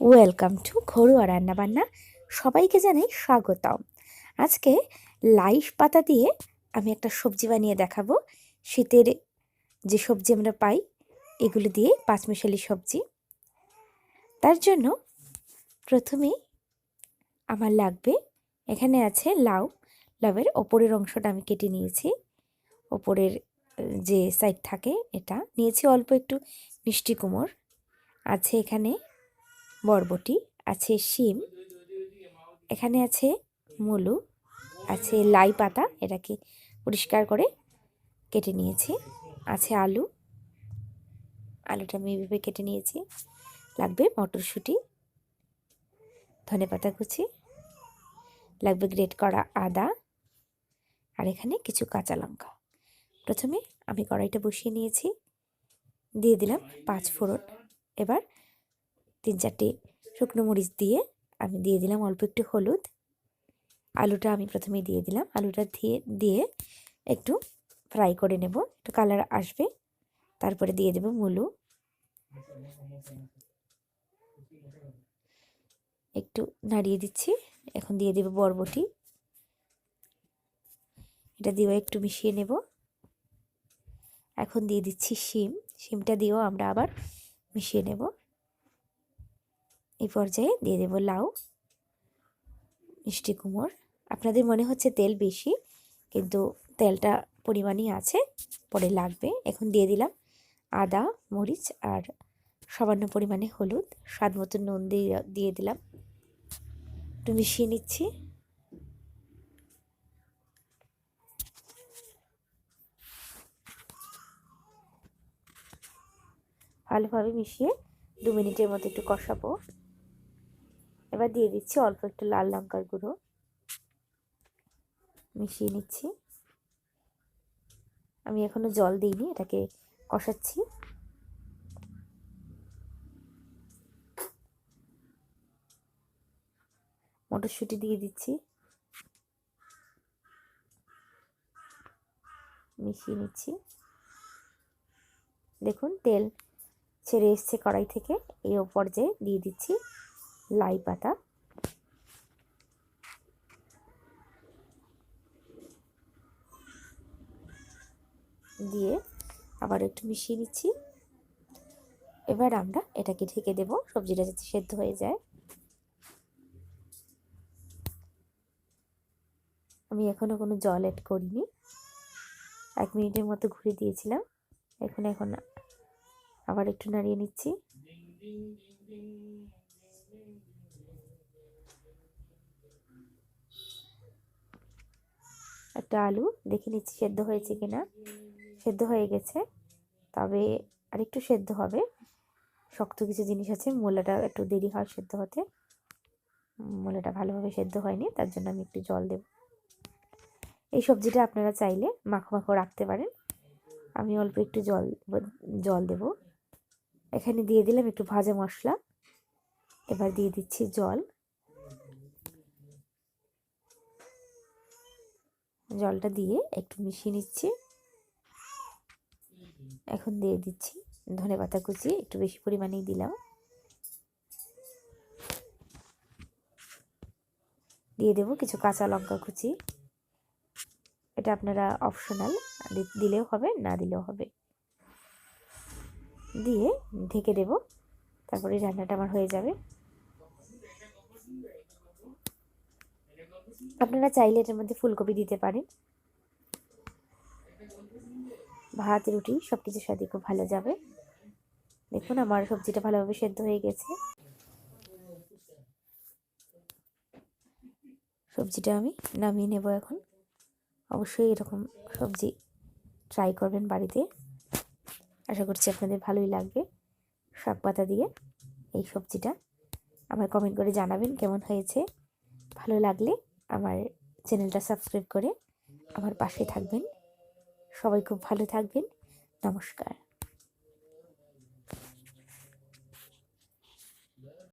Welcome to ঘরোয়া রান্নাবান্না। সবাইকে জানাই স্বাগতম। আজকে লাইশ পাতা দিয়ে আমি একটা সবজি বানিয়ে দেখাবো। শীতের যে সবজি আমরা পাই, এগুলো দিয়ে পাঁচমিশালি সবজি। তার জন্য প্রথমেই আমার লাগবে, এখানে আছে লাউ। লাউয়ের ওপরের অংশটা আমি কেটে নিয়েছি। ওপরের যে সাইড থাকে এটা। নিয়েছি অল্প একটু মিষ্টি কুমোর। আছে এখানে বরবটি, আছে শিম, এখানে আছে মুলু, আছে লাই পাতা, এটাকে পরিষ্কার করে কেটে নিয়েছি। আছে আলু, আলুটা আমি এভাবে কেটে নিয়েছি। লাগবে মটরশুঁটি, ধনে পাতা কুচি, লাগবে গ্রেট করা আদা, আর এখানে কিছু কাঁচা লঙ্কা। প্রথমে আমি কড়াইটা বসিয়ে নিয়েছি, দিয়ে দিলাম পাঁচ ফোড়ন। এবার তিন চারটে শুকনো মরিচ দিয়ে আমি দিয়ে দিলাম অল্প একটু হলুদ। আলুটা আমি প্রথমে দিয়ে দিলাম। আলুটা দিয়ে দিয়ে একটু ফ্রাই করে নেব। একটু কালার আসবে। তারপরে দিয়ে দেব মুলু। একটু নাড়িয়ে দিচ্ছি। এখন দিয়ে দেব বরবটি। এটা দিয়েও একটু মিশিয়ে নেব। এখন দিয়ে দিচ্ছি শিম। শিমটা দিয়েও আমরা আবার মিশিয়ে নেব। এই পর্যায়ে দিয়ে দেব লাউ, মিষ্টি কুমড়। আপনাদের মনে হচ্ছে তেল বেশি, কিন্তু তেলটা পরিমাণই আছে, পরে লাগবে। এখন দিয়ে দিলাম আদা, মরিচ আর সামান্য পরিমাণে হলুদ। স্বাদ মতো নুন দিয়ে দিয়ে দিলাম। একটু মিশিয়ে নিচ্ছি। ভালোভাবে মিশিয়ে দু মিনিটের মতো একটু কষাবো। এবার দিয়ে দিচ্ছি অল্প একটু লাল লঙ্কার গুঁড়ো। মিশিয়ে নিচ্ছি। আমি এখনও জল দিইনি, এটাকে কষাচ্ছি। মটরশুঁটি দিয়ে দিচ্ছি। মিশিয়ে নিচ্ছি। দেখুন, তেল ছেড়ে এসছে কড়াই থেকে, এই পর্যায়ে দিয়ে দিচ্ছি। লাই পাতা। দিয়ে আবার একটু মিশিয়ে নিচ্ছি। এবার আমরা এটাকে ঢেকে দেব, সবজিটা যাতে সেদ্ধ হয়ে যায়। আমি এখনও কোনো জল অ্যাড করিনি। এক মিনিটের মতো ঘুরে দিয়েছিলাম। এখন এখন আবার একটু নাড়িয়ে নিচ্ছি। একটা আলু দেখে নিচ্ছি সেদ্ধ হয়েছে কিনা। সেদ্ধ হয়ে গেছে, তবে আরেকটু সেদ্ধ হবে। শক্ত কিছু জিনিস আছে, মূলাটা একটু দেরি হয় সেদ্ধ হতে। মূলাটা ভালোভাবে সেদ্ধ হয়নি, তার জন্য আমি একটু জল দেব। এই সবজিটা আপনারা চাইলে মাখো মাখো রাখতে পারেন। আমি অল্প একটু জল জল দেব। এখানে দিয়ে দিলাম একটু ভাজা মশলা। এবার দিয়ে দিচ্ছি জল। জলটা দিয়ে একটু মিশিয়ে নিচ্ছি। এখন দিয়ে দিচ্ছি ধনে পাতা কুচি, একটু বেশি পরিমাণেই দিলাম। দিয়ে দেবো কিছু কাঁচা লঙ্কা কুচি। এটা আপনারা অপশনাল দিলেও হবে, না দিলেও হবে। দিয়ে ঢেকে দেব, তারপরে রান্নাটা আমার হয়ে যাবে। আপনারা চাইলে এটার মধ্যে ফুলকপি দিতে পারেন। ভাত, রুটি সব কিছুর সাথে খুব ভালো যাবে। দেখুন, আমার সবজিটা ভালোভাবে সেদ্ধ হয়ে গেছে। সবজিটা আমি নামিয়ে নেব এখন। অবশ্যই এরকম সবজি ট্রাই করবেন বাড়িতে। আশা করছি আপনাদের ভালোই লাগবে। শাক পাতা দিয়ে এই সবজিটা। আমার কমেন্ট করে জানাবেন কেমন হয়েছে। ভালো লাগলে আমার চ্যানেলটা সাবস্ক্রাইব করে আমার পাশে থাকবেন। সবাই খুব ভালো থাকবেন। নমস্কার।